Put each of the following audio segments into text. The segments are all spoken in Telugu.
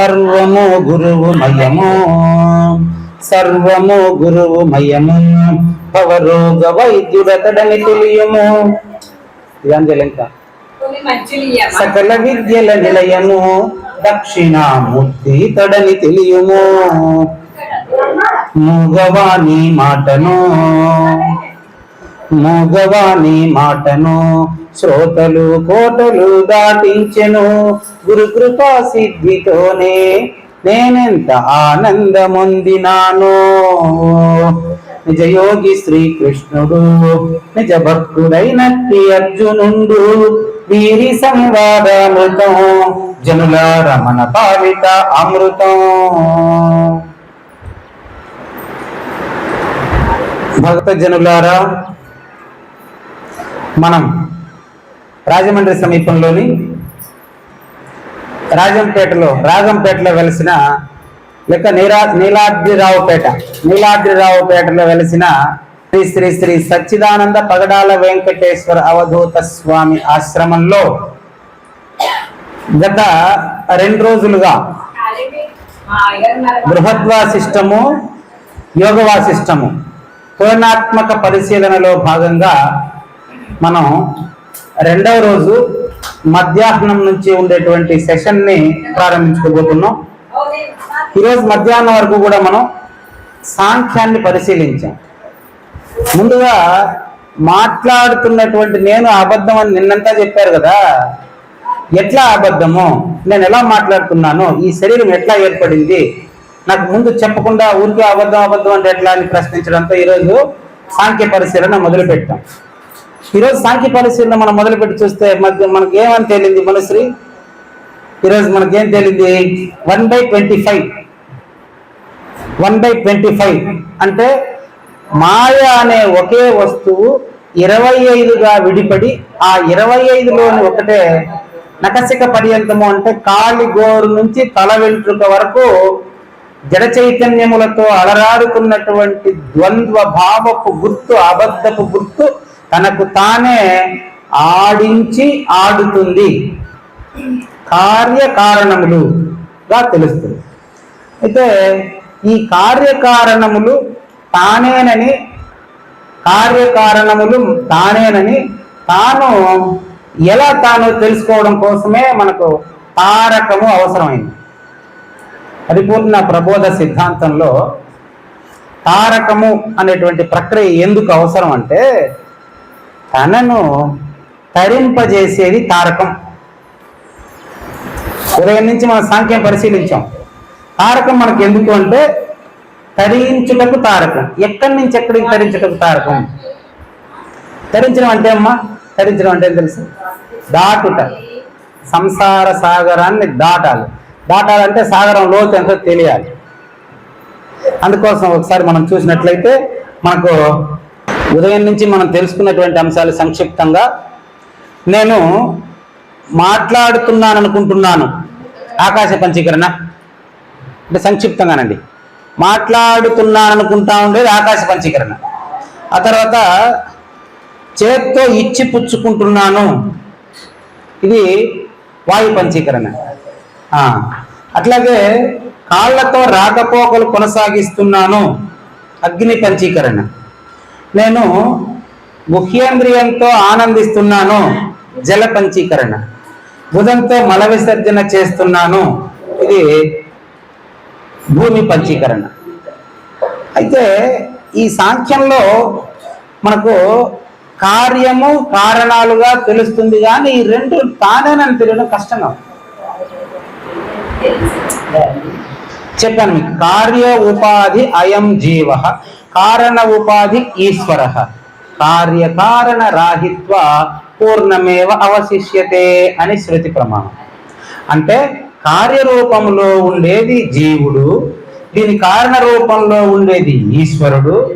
సర్వము గురువు మయము. సర్వము గురువు మయము. భవరోగ వైద్యుడతడని తెలియము. ఇదంజలి ఇంకా. కొన్ని మంచులు ఇయ్యమ్మా. సకల విద్యల నిలయము. దక్షిణామూర్తి తడని తెలియము. మూగవాణి మాటను. మూగవాణి మాటను శ్రోతలు కోటలు దాటించెను. గురు కృపా సిద్ధితోనే నేనెంత ఆనందమొందినాను. నిజయోగి శ్రీకృష్ణుడు నిజ భక్తుడైనట్టి అర్జునుండు వీరి సంవాదామృతం జనుల రమణ పాలిత అమృతం. భక్త జనులారా మనం రాజమండ్రి సమీపంలోని రాజంపేటలో రాజంపేటలో వెలిసిన లేక నీరా నీలాద్రిరావుపేట నీలాద్రిరావుపేటలో వెలిసిన శ్రీ శ్రీ శ్రీ సచ్చిదానంద పగడాల వెంకటేశ్వర అవధూత స్వామి ఆశ్రమంలో గత రెండు రోజులుగా బృహద్వా సిస్టము అయ్యగారు ఉన్నారు. బృహద్వాసిష్టము యోగవాసిష్టము పూర్ణాత్మక పరిశీలనలో భాగంగా మనం రెండవ రోజు మధ్యాహ్నం నుంచి ఉండేటువంటి సెషన్ని ప్రారంభించుకోబోతున్నాం. ఈరోజు మధ్యాహ్నం వరకు కూడా మనం సాంఖ్యాన్ని పరిశీలించాం. ముందుగా మాట్లాడుతున్నటువంటి నేను అబద్ధం అని నిన్నంతా చెప్పారు కదా ఎట్లా అబద్ధము? నేను ఎలా మాట్లాడుతున్నాను ఈ శరీరం ఎట్లా ఏర్పడింది? నాకు ముందు చెప్పకుండా ఊరికే అబద్ధం అబద్ధం అంటే ఎట్లా అని ప్రశ్నించడంతో ఈరోజు సాంఖ్య పరిశీలన మొదలుపెట్టాం. ఈరోజు సాంఖ్య పరిశీలన మనం మొదలుపెట్టి చూస్తే మధ్య మనకి ఏమని తేలింది మనశ్రీ? ఈరోజు మనకేం తేలింది? One by twenty five. One by twenty five. అంటే మాయ అనే ఒకే వస్తువు ఇరవై ఐదుగా విడిపడి ఆ ఇరవై ఐదులోని ఒకటే నకసిక పర్యంతము అంటే కాలి గోరు నుంచి తల వెంట్రుక వరకు జడ చైతన్యములతో అలరారుకున్నటువంటి ద్వంద్వ భావపు గుర్తు అబద్ధపు గుర్తు తనకు తానే ఆడించి ఆడుతుంది. కార్యకారణములుగా తెలుస్తుంది. అయితే ఈ కార్యకారణములు తానేనని కార్యకారణములు తానేనని తాను ఎలా తాను తెలుసుకోవడం కోసమే మనకు తారకము అవసరమైంది. పరిపూర్ణ ప్రబోధ సిద్ధాంతంలో తారకము అనేటువంటి ప్రక్రియ ఎందుకు అవసరం అంటే తనను తరింపజేసేది తారకం. ఉదయం నుంచి మనం సాంఖ్యం పరిశీలించాం. తారకం మనకు ఎందుకు అంటే తరించుటకు తారకం. ఎక్కడి నుంచి ఎక్కడికి తరించుటకు తారకం? తరించడం అంటే అమ్మా తరించడం అంటే తెలుసు? దాటుట. సంసార సాగరాన్ని దాటాలి. దాటాలంటే సాగరం లోతు ఎంతో తెలియాలి. అందుకోసం ఒకసారి మనం చూసినట్లయితే మనకు ఉదయం నుంచి మనం తెలుసుకున్నటువంటి అంశాలు సంక్షిప్తంగా. నేను మాట్లాడుతున్నాను అనుకుంటున్నాను ఆకాశ పంచీకరణ. అంటే సంక్షిప్తంగానండి. మాట్లాడుతున్నాను అనుకుంటా ఉండేది ఆకాశ పంచీకరణ. ఆ తర్వాత చేత్తో ఇచ్చి పుచ్చుకుంటున్నాను. ఇది వాయు పంచీకరణ. అట్లాగే కాళ్ళతో రాకపోకలు కొనసాగిస్తున్నాను. అగ్ని పంచీకరణ. నేను ముఖ్యేంద్రియంతో ఆనందిస్తున్నాను జల పంచీకరణ బుధంతో మల విసర్జన చేస్తున్నాను ఇది భూమి పంచీకరణ. అయితే ఈ సాంఖ్యంలో మనకు కార్యము కారణాలుగా తెలుస్తుంది కానీ ఈ రెండు తానేనని తెలియడం కష్టంగా చెప్పాను మీకు. కార్య ఉపాధి అయం జీవ. కారణ ఉపాధి ఈశ్వర. కార్యకారణ రాహిత్వ పూర్ణమేవ అవశిష్యతే అని శృతి ప్రమాణం. అంటే కార్యరూపంలో ఉండేది జీవుడు దీని కారణ రూపంలో ఉండేది ఈశ్వరుడు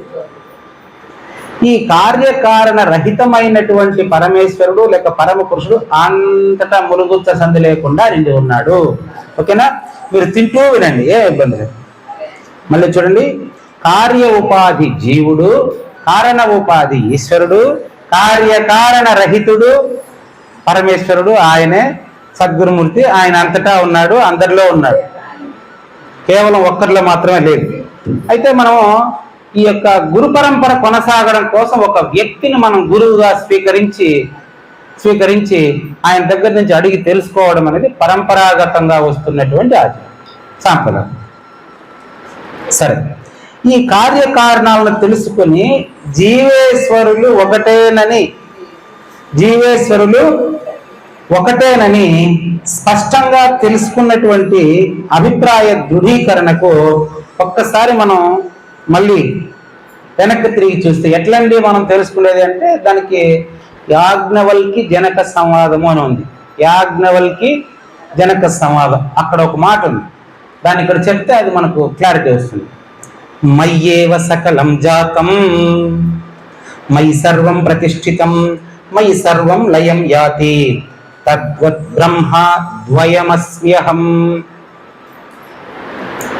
ఈ కార్యకారణ రహితమైనటువంటి పరమేశ్వరుడు లేక పరమ పురుషుడు అంతటా మురుగుచ్చ సంధి లేకుండా నిండి ఉన్నాడు. ఓకేనా? మీరు తింటూ వినండి ఏ ఇబ్బంది లేదు. మళ్ళీ చూడండి కార్య ఉపాధి జీవుడు కారణ ఉపాధి ఈశ్వరుడు కార్యకారణ రహితుడు పరమేశ్వరుడు ఆయనే సద్గురుమూర్తి ఆయన అంతటా ఉన్నాడు అందరిలో ఉన్నాడు. కేవలం ఒక్కరిలో మాత్రమే లేదు. అయితే మనము ఈ యొక్క గురు పరంపర కొనసాగడం కోసం ఒక వ్యక్తిని మనం గురువుగా స్వీకరించి స్వీకరించి ఆయన దగ్గర నుంచి అడిగి తెలుసుకోవడం అనేది పరంపరాగతంగా వస్తున్నటువంటి ఆచారం. సాంప్రదాయం. సరే. ఈ కార్యకారణాలను తెలుసుకొని జీవేశ్వరులు ఒకటేనని జీవేశ్వరులు ఒకటేనని స్పష్టంగా తెలుసుకున్నటువంటి అభిప్రాయ దృఢీకరణకు ఒక్కసారి మనం మళ్ళీ వెనక్కి తిరిగి చూస్తే ఎట్లండి మనం తెలుసుకునేది అంటే దానికి యాజ్ఞవల్కి జనక సంవాదము అని ఉంది. యాజ్ఞవల్కి జనక సంవాదం. అక్కడ ఒక మాట ఉంది. దాన్ని ఇక్కడ చెప్తే అది మనకు క్లారిటీ వస్తుంది. మయ్యేవ సకలం జాతం మై సర్వం ప్రతిష్ఠితం మై సర్వం లయం యాతి తద్వద్ బ్రహ్మ ద్వయమస్మ్యహం.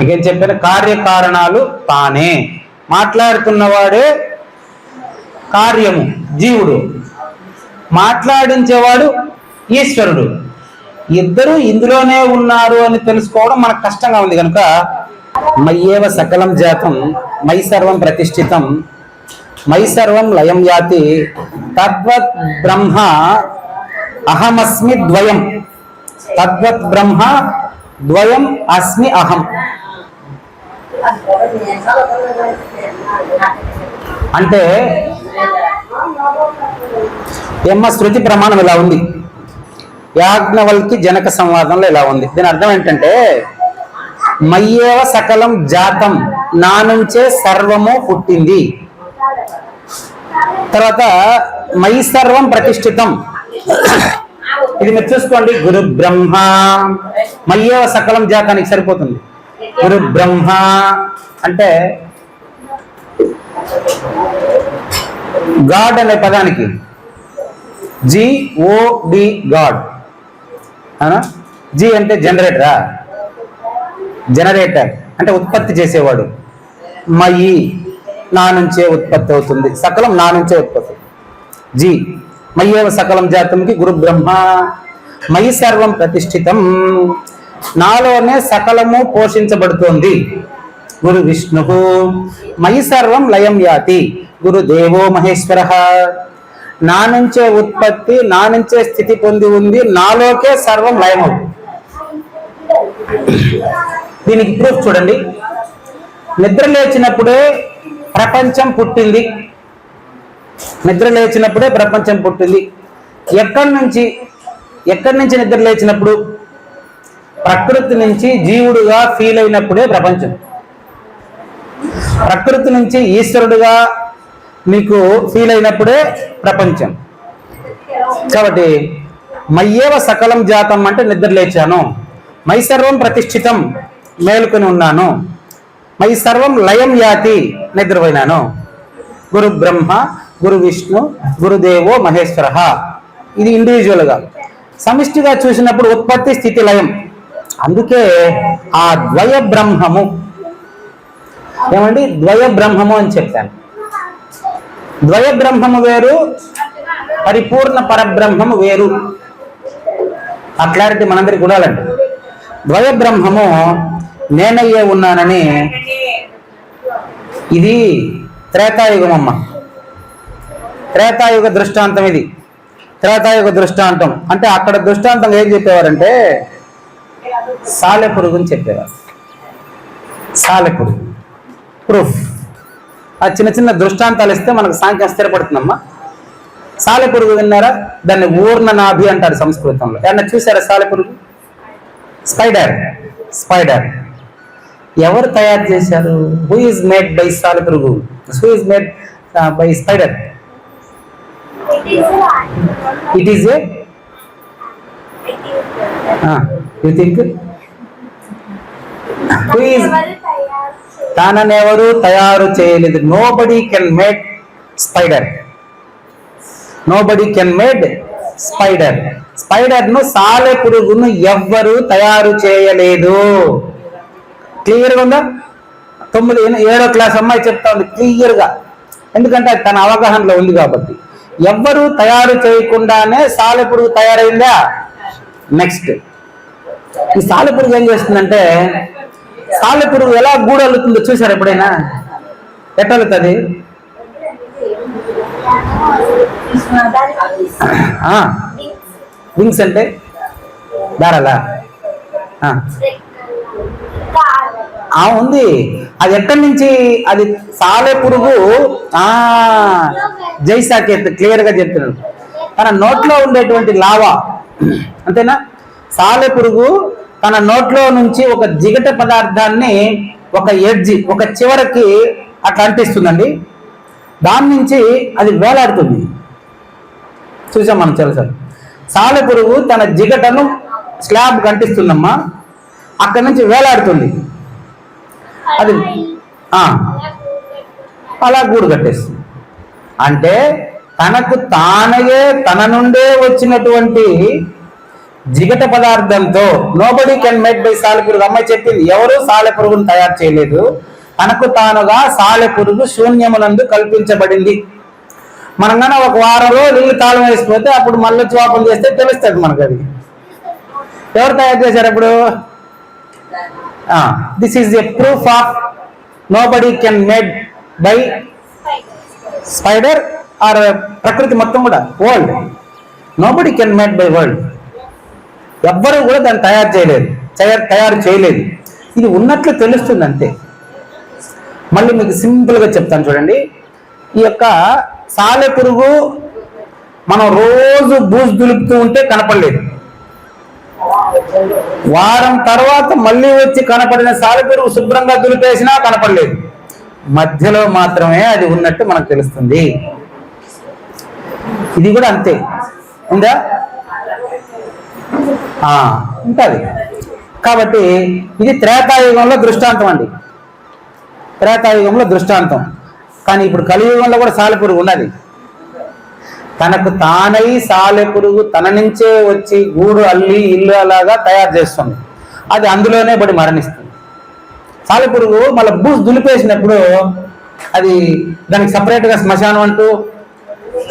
ఇకేం చెప్పాను కార్యకారణాలు తానే. మాట్లాడుతున్నవాడే కార్యము జీవుడు. మాట్లాడించేవాడు ఈశ్వరుడు. ఇద్దరు ఇందులోనే ఉన్నారు అని తెలుసుకోవడం మనకు కష్టంగా ఉంది కనుక మయ్యేవ సకలం జాతం మై సర్వం ప్రతిష్ఠితం మై సర్వం లయం యాతి తద్వత్ బ్రహ్మ అహమస్మి ద్వయం. తద్వత్ బ్రహ్మ ద్వయం అస్మి అహం. అంటే ఎమ్మ శృతి ప్రమాణం ఇలా ఉంది? యాజ్ఞవల్కి జనక సంవాదంలో ఇలా ఉంది. దీని అర్థం ఏంటంటే మయ్యేవ సకలం జాతం నా నుంచే సర్వము పుట్టింది. తర్వాత మై సర్వం ప్రతిష్ఠితం. ఇది మీరు చూసుకోండి గురు బ్రహ్మ. మయ్యేవ సకలం జాతానికి సరిపోతుంది. గురు బ్రహ్మ అంటే గాడ్ అనే పదానికి. జి ఓ డి గాడ్ అవునా? జి అంటే జనరేటరా జనరేటర్ అంటే ఉత్పత్తి చేసేవాడు. మయి నా నుంచే ఉత్పత్తి అవుతుంది. సకలం నా నుంచే ఉత్పత్తి జి మయ్యేవ సకలం జాతంకి గురు బ్రహ్మ. మయి సర్వం ప్రతిష్ఠితం. నాలోనే సకలము పోషించబడుతోంది. గురు విష్ణువు మయి సర్వం లయం యాతి. గురు దేవో మహేశ్వర. నా నుంచే ఉత్పత్తి నా నుంచే స్థితి పొంది ఉంది నాలోకే సర్వం లయమవుతుంది దీనికి ప్రూఫ్ చూడండి. నిద్ర లేచినప్పుడే ప్రపంచం పుట్టింది. నిద్ర లేచినప్పుడే ప్రపంచం పుట్టింది. ఎక్కడి నుంచి ఎక్కడి నుంచి నిద్ర లేచినప్పుడు? ప్రకృతి నుంచి జీవుడుగా ఫీల్ అయినప్పుడే ప్రపంచం. ప్రకృతి నుంచి ఈశ్వరుడుగా మీకు ఫీల్ అయినప్పుడే ప్రపంచం. కాబట్టి మయ్యేవ సకలం జాతం అంటే నిద్ర లేచాను. మై సర్వం ప్రతిష్ఠితం మేలుకొని ఉన్నాను. మై సర్వం లయం యాతి నిద్రపోయినాను. గురు బ్రహ్మ గురు విష్ణు గురుదేవో మహేశ్వర. ఇది ఇండివిజువల్గా సమిష్టిగా చూసినప్పుడు ఉత్పత్తి స్థితి లయం. అందుకే ఆ ద్వయ బ్రహ్మము ఏమండి? ద్వయ బ్రహ్మము అని చెప్పాను. ద్వయ బ్రహ్మము వేరు పరిపూర్ణ పరబ్రహ్మము వేరు. ఆ క్లారిటీ మనందరికి ఉండాలండి. ద్వయ బ్రహ్మము నేనయ్యే ఉన్నానని ఇది త్రేతాయుగం అమ్మ త్రేతాయుగ దృష్టాంతం ఇది. త్రేతాయుగ దృష్టాంతం. అంటే అక్కడ దృష్టాంతం ఏం చెప్పేవారంటే సాలెపురుగుని చెప్పేవారు. సాలెపురుగు. ప్రూఫ్. ఆ చిన్న చిన్న దృష్టాంతాలు ఇస్తే మనకు సాంఖ్యం స్థిరపడుతుందమ్మా. సాలెపురుగు విన్నారా? దాన్ని ఊర్ణ నాభి అంటారు సంస్కృతంలో. ఏమన్నా చూసారా సాలెపురుగు? స్పైడర్. స్పైడర్. ఎవరు తయారు చేశారు? హూ ఇస్ మేడ్ బై సాలెపురుగు? Who is made by spider it is a you think who is తననెవరు తయారు చేయలేదు. Nobody can made spider nobody can made spider స్పైడర్ను సాలె పురుగును ఎవ్వరు తయారు చేయలేదు. క్లియర్గా ఉందా? తొమ్మిది ఏడో క్లాస్ అమ్మాయి చెప్తా ఉంది క్లియర్గా ఎందుకంటే అది తన అవగాహనలో ఉంది కాబట్టి. ఎవ్వరు తయారు చేయకుండానే సాలెపురుగు తయారైందా? నెక్స్ట్ ఈ సాలెపురుగు ఏం చేస్తుందంటే సాలెపురుగు ఎలా గూడలుతుందో చూసారు ఎప్పుడైనా? ఎట్టలుతుంది? వింగ్స్ అంటే దారాలా? ఉంది. అది ఎక్కడి నుంచి? అది సాలె పురుగు ఆ క్లియర్గా క్లియర్గా చెప్తున్నాడు తన నోట్లో ఉండేటువంటి లావా అంతేనా? సాలె పురుగు తన నోట్లో నుంచి ఒక జిగట పదార్థాన్ని ఒక ఎడ్జి ఒక చివరకి అట్లా అంటిస్తుందండి. దాని నుంచి అది వేలాడుతుంది. చూసాం మనం తెలుసా సాలె పురుగు తన జిగటను స్లాబ్ కంటిస్తుందమ్మా. అక్కడి నుంచి వేలాడుతుంది. అది అలా గూడు కట్టేస్తుంది. అంటే తనకు తానయే తన నుండే వచ్చినటువంటి జిగట పదార్థంతో నోబడి కెన్ మేక్ బై సాలెపురుగు. అమ్మాయి చెప్పింది ఎవరు సాలెపురుగును తయారు చేయలేదు. తనకు తానుగా సాలెపురుగు శూన్యమునందు కల్పించబడింది. మనం కానీ ఒక వారం రోజులు తాళం వేసిపోతే అప్పుడు మళ్ళీ వచ్చి చేస్తే తెలుస్తుంది మనకు అది ఎవరు తయారు చేశారు అప్పుడు? This is a proof of nobody can made by spider or ప్రకృతి మొత్తం కూడా world nobody can made by world ఎవ్వరూ కూడా దాన్ని తయారు చేయలేదు. తయారు తయారు చేయలేదు. ఇది ఉన్నట్లు తెలుస్తుంది అంతే మళ్ళీ మీకు సింపుల్గా చెప్తాను చూడండి. ఈ యొక్క సాలె పురుగు మనం రోజు బూజు దులుపుతూ ఉంటే కనపడలేదు. వారం తర్వాత మళ్ళీ వచ్చి కనపడిన సాలెపురుగు శుభ్రంగా దులిపేసినా కనపడలేదు. మధ్యలో మాత్రమే అది ఉన్నట్టు మనకు తెలుస్తుంది. ఇది కూడా అంతే. ఉందా? ఉంటుంది. కాబట్టి ఇది త్రేతాయుగంలో దృష్టాంతం అండి. త్రేతాయుగంలో దృష్టాంతం. కానీ ఇప్పుడు కలియుగంలో కూడా సాలెపురుగు ఉన్నది. తనకు తానై సాలెపురుగు తన నుంచే వచ్చి గూడు అల్లి ఇల్లు అలాగా తయారు చేస్తుంది. అది అందులోనే పడి మరణిస్తుంది. సాలెపురుగు మళ్ళీ బూస్ దులిపేసినప్పుడు అది దానికి సపరేట్గా శ్మశానం అంటూ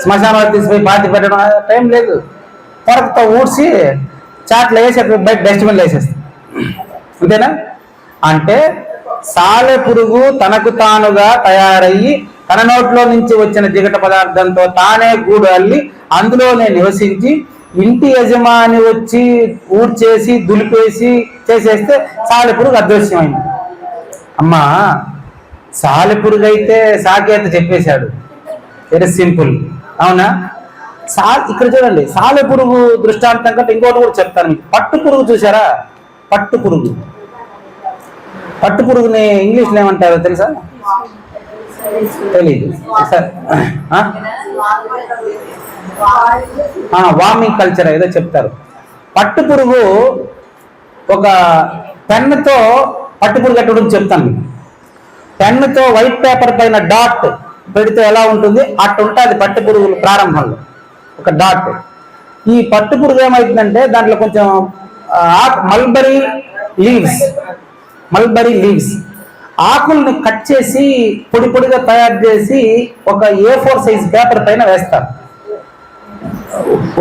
శ్మశానాలు తీసుకుపోయి పాతి పెట్టడం టైం లేదు. పొరకతో ఊడ్చి చాట్లు వేసి బయట డస్ట్బిన్లు వేసేస్తుంది అంతేనా? అంటే సాలె పురుగు తనకు తానుగా తయారయ్యి తన నోట్లో నుంచి వచ్చిన జిగట పదార్థంతో తానే గూడు అల్లి అందులోనే నివసించి ఇంటి యజమాని వచ్చి ఊడ్చేసి దులిపేసి చేసేస్తే సాలె పురుగు అదృశ్యమైంది. అమ్మా సాలెపురుగు అయితే సాకేత చెప్పేశాడు. వెరీ సింపుల్ అవునా? సాల్ ఇక్కడ చూడండి సాలె పురుగు దృష్టాంతం కంటే ఇంకోటి కూడా చెప్తాను మీకు. పట్టు పురుగు చూసారా పట్టు పురుగు. పట్టు పురుగుని ఇంగ్లీష్లో ఏమంటారో తెలుసా? తెలీదు. సార్ వార్మింగ్ కల్చర్ ఏదో చెప్తారు. పట్టు పురుగు ఒక పెన్నుతో పట్టు పురుగు కట్టడం చెప్తాను మీకు. పెన్నుతో వైట్ పేపర్ పైన డాట్ పెడితే ఎలా ఉంటుంది? అట్టు ఉంటుంది పట్టు పురుగులు ప్రారంభంలో. ఒక డాట్ ఈ పట్టు పురుగు ఏమవుతుందంటే దాంట్లో కొంచెం మల్బరీ లీవ్స్ మల్బరీ లీవ్స్ ఆకుల్ని కట్ చేసి పొడి పొడిగా తయారు చేసి ఒక ఏ ఫోర్ సైజ్ పేపర్ పైన వేస్తారు.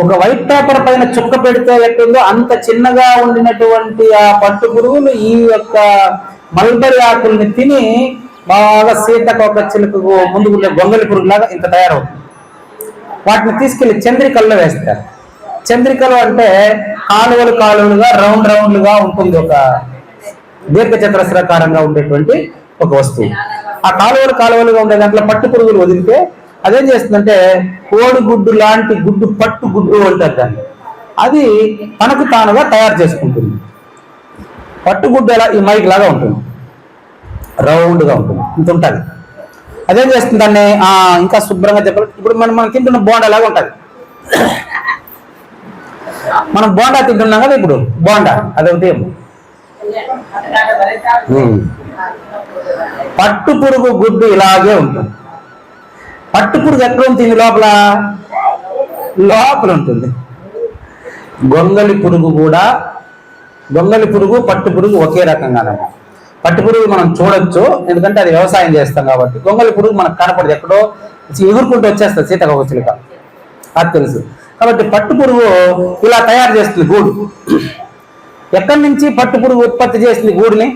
ఒక వైట్ పేపర్ పైన చుక్క పెడితే ఎట్టుందో అంత చిన్నగా ఉండినటువంటి ఆ పట్టు పురుగులు ఈ యొక్క మల్బరీ ఆకుల్ని తిని బాగా సీతకొక చిలుకకు ముందుకుండే గొంగలి పురుగులాగా ఇంత తయారవుతుంది. వాటిని తీసుకెళ్ళి చంద్రికల్లో వేస్తారు. చంద్రికలు అంటే కాలువలు కాలువలుగా రౌండ్ రౌండ్లుగా ఉంటుంది ఒక దీర్ఘచతురస్రాకారంగా ఉండేటువంటి ఒక వస్తువు. ఆ కాలువలు కాలువలుగా ఉండే దాంట్లో పట్టు పురుగులు వదిలితే అదేం చేస్తుందంటే కోడిగుడ్డు లాంటి గుడ్డు పట్టు గుడ్డు అంటారు దాన్ని. అది తనకు తానుగా తయారు చేసుకుంటుంది. పట్టుగుడ్డు ఎలా? ఈ మైక్ లాగా ఉంటుంది. రౌండ్గా ఉంటుంది. ఇంత ఉంటుంది. అదేం చేస్తుంది దాన్ని? ఇంకా శుభ్రంగా చెప్పాలి ఇప్పుడు మనం మనం తింటున్న బోండా లాగా ఉంటుంది. మనం బోండా తింటున్నాం కదా ఇప్పుడు. బోండా అదొకటి ఉమ్. పట్టు పురుగు గుడ్డు ఇలాగే ఉంటుంది. పట్టు పురుగు ఎక్కడ ఉంటుంది? లోపల? లోపల ఉంటుంది. గొంగలి పురుగు కూడా గొంగలి పురుగు పట్టు పురుగు ఒకే రకంగానే పట్టు పురుగు మనం చూడొచ్చు. ఎందుకంటే అది వ్యవసాయం చేస్తాం కాబట్టి. గొంగళి పురుగు మనకు కనపడదు ఎక్కడో. ఎగురుకుంటూ వచ్చేస్తుంది సీతకొక చిలుక అది తెలుసు. కాబట్టి పట్టు పురుగు ఇలా తయారు చేస్తుంది గూడు. ఎక్కడి నుంచి పట్టు పురుగు ఉత్పత్తి చేస్తుంది గూడుని?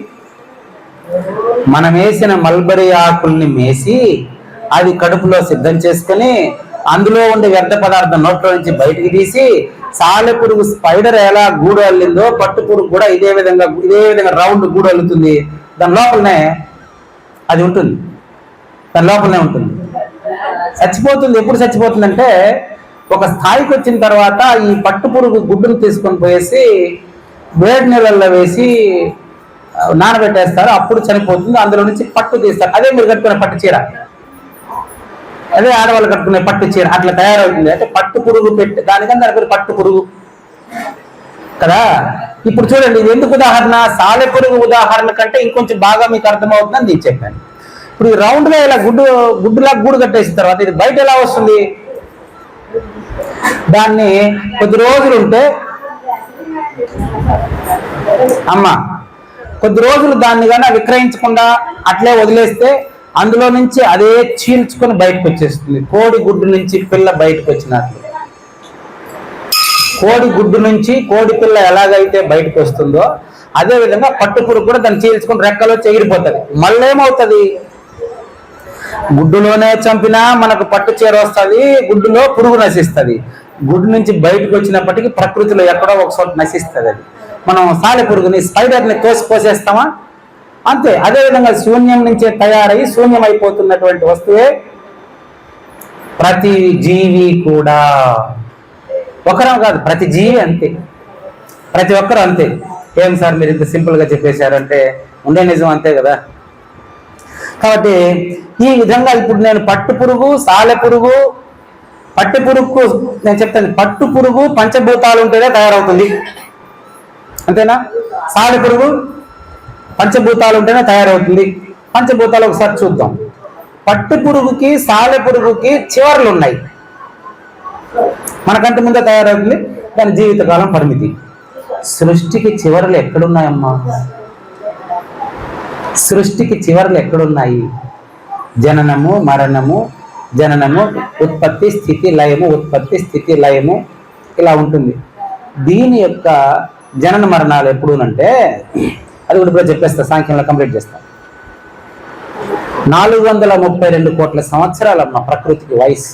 మనం వేసిన మల్బరీ ఆకుల్ని మేసి అది కడుపులో సిద్ధం చేసుకొని అందులో ఉండే వ్యర్థ పదార్థం నోట్లో నుంచి బయటికి తీసి సాలె పురుగు స్పైడర్ ఎలా గూడు అల్లిందో పట్టు పురుగు కూడా ఇదే విధంగా ఇదే విధంగా రౌండ్ గూడు అల్లుతుంది. దాని లోపలనే అది ఉంటుంది. దాని లోపలనే ఉంటుంది. చచ్చిపోతుంది. ఎప్పుడు చచ్చిపోతుందంటే ఒక స్థాయికి వచ్చిన తర్వాత ఈ పట్టు పురుగు గుడ్డును తీసుకొని పోయేసి వేడి నీళ్ళల్లో వేసి నానబెట్టేస్తారు. అప్పుడు చనిపోతుంది. అందులో నుంచి పట్టు తీస్తారు. అదే మీరు కట్టుకునే పట్టు చీర. అదే ఆడవాళ్ళు కట్టుకునే పట్టు చీర అట్లా తయారవుతుంది. అంటే పట్టు పురుగు పెట్టి దానికన్నా దాని పేరు పట్టు పురుగు. కదా? ఇప్పుడు చూడండి ఇది ఎందుకు ఉదాహరణ? సాలె పురుగు ఉదాహరణ కంటే ఇంకొంచెం బాగా మీకు అర్థమవుతుందని నేను చెప్పాను. ఇప్పుడు ఈ రౌండ్గా ఇలా గుడ్డు గుడ్డులా గూడు కట్టేసిన తర్వాత ఇది బయట ఎలా వస్తుంది? దాన్ని కొద్ది రోజులు ఉంటే అమ్మ కొద్ది రోజులు దాన్ని కానీ విక్రయించకుండా అట్లే వదిలేస్తే అందులో నుంచి అదే చీల్చుకొని బయటకు వచ్చేస్తుంది కోడి గుడ్డు నుంచి పిల్ల బయటకు వచ్చినట్లు కోడి గుడ్డు నుంచి కోడి పిల్ల ఎలాగైతే బయటకు వస్తుందో అదే విధంగా పట్టు పురుగు కూడా దాన్ని చీల్చుకొని రెక్కలో చెగిరిపోతుంది. మళ్ళీ ఏమవుతుంది గుడ్డులోనే చంపినా మనకు పట్టు చీర వస్తుంది గుడ్డులో పురుగు నశిస్తుంది. గుడ్డు నుంచి బయటకు వచ్చినప్పటికీ ప్రకృతిలో ఎక్కడో ఒక చోట నశిస్తుంది అది. మనం సాలె పురుగుని స్పైడర్ని తోసి పోసేస్తామా అంతే అదే విధంగా శూన్యం నుంచే తయారై శూన్యం అయిపోతున్నటువంటి వస్తువే ప్రతి జీవి కూడా. ఒకరం కాదు ప్రతి జీవి అంతే. ప్రతి ఒక్కరు అంతే. ఏం సార్ మీరు ఇంత సింపుల్గా చెప్పేశారంటే ఉండే నిజం అంతే కదా? కాబట్టి ఈ విధంగా ఇప్పుడు నేను పట్టు పురుగు సాలె పురుగు పట్టు పురుగు నేను చెప్తాను పట్టు పురుగు పంచభూతాలు ఉంటేనే తయారవుతుంది. అంతేనా? సాలె పురుగు పంచభూతాలు ఉంటేనే తయారవుతుంది. పంచభూతాలు ఒకసారి చూద్దాం. పట్టు పురుగుకి సాలె పురుగుకి చివర్లు ఉన్నాయి మనకంటే ముందే తయారవుతుంది. దాని జీవితకాలం పరిమితి. సృష్టికి చివరలు ఎక్కడున్నాయమ్మా? సృష్టికి చివరలు ఎక్కడున్నాయి? జననము మరణము జననము ఉత్పత్తి స్థితి లయము ఉత్పత్తి స్థితి లయము ఇలా ఉంటుంది. దీని యొక్క జనన మరణాలు ఎప్పుడు అంటే అది కూడా ఇప్పుడు చెప్పేస్తా సాంఖ్యంలో కంప్లీట్ చేస్తా. నాలుగు వందల ముప్పై రెండు కోట్ల సంవత్సరాలమ్మ ప్రకృతికి వయసు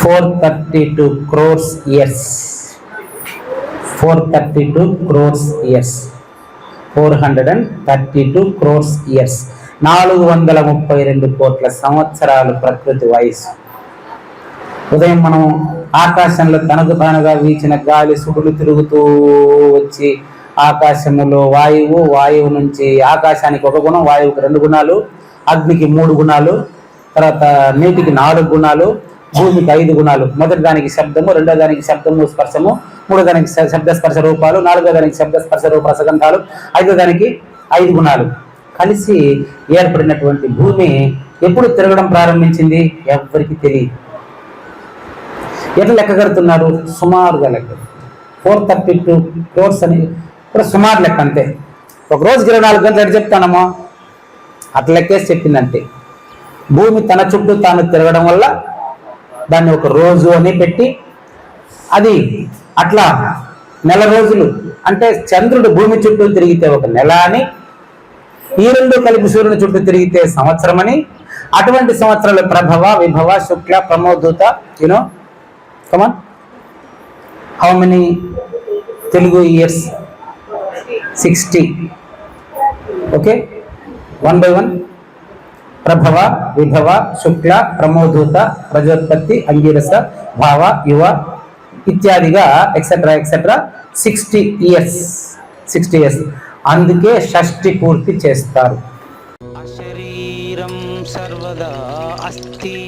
four thirty two crores years. Four thirty two crores years. Four hundred and thirty two crores years. నాలుగు వందల ముప్పై రెండు కోట్ల సంవత్సరాలు ప్రకృతి వయసు ఉదయం మనం ఆకాశంలో తనకు తానుగా వీచిన గాలి సుడులు తిరుగుతూ వచ్చి ఆకాశములో వాయువు వాయువు నుంచి ఆకాశానికి ఒక గుణం వాయువుకి రెండు గుణాలు అగ్నికి మూడు గుణాలు తర్వాత నీటికి నాలుగు గుణాలు భూమికి ఐదు గుణాలు. మొదటి దానికి శబ్దము రెండో దానికి శబ్దము స్పర్శము మూడో దానికి శ- శబ్ద స్పర్శ రూపాలు నాలుగో దానికి శబ్ద స్పర్శ రూప రసగంధాలు ఐదో దానికి ఐదు గుణాలు. కలిసి ఏర్పడినటువంటి భూమి ఎప్పుడు తిరగడం ప్రారంభించింది? ఎవరికి తెలియదు. ఎట్లా లెక్క కడుతున్నారు? సుమారుగా లెక్క. ఫోర్ థర్టీ టూ క్రోర్స్ అని ఇప్పుడు సుమారు లెక్క అంతే. ఒక రోజుకి ఇరవై నాలుగు గంటలు ఎటు చెప్తానమ్మో? అట్లా లెక్కేసి చెప్పిందంటే భూమి తన చుట్టూ తాను తిరగడం వల్ల దాన్ని ఒక రోజు అని పెట్టి అది అట్లా నెల రోజులు. అంటే చంద్రుడు భూమి చుట్టూ తిరిగితే ఒక నెల అని ఈ రెండు కలిపి సూర్యుని చుట్టూ తిరిగితే సంవత్సరం అని అటువంటి సంవత్సరాలు ప్రభవ విభవ శుక్ల ప్రమోదూత you know come on how many Telugu years sixty. Okay? One by one. ప్రభవ విభవ శుక్ల ప్రమోదూత ప్రజోత్పత్తి అంగీరస భావ యువ ఇత్యాదిగా etcetera etcetera sixty years sixty years అందుకే షష్టి పూర్తి చేస్తారు. శరీరం సర్వదా అస్థి.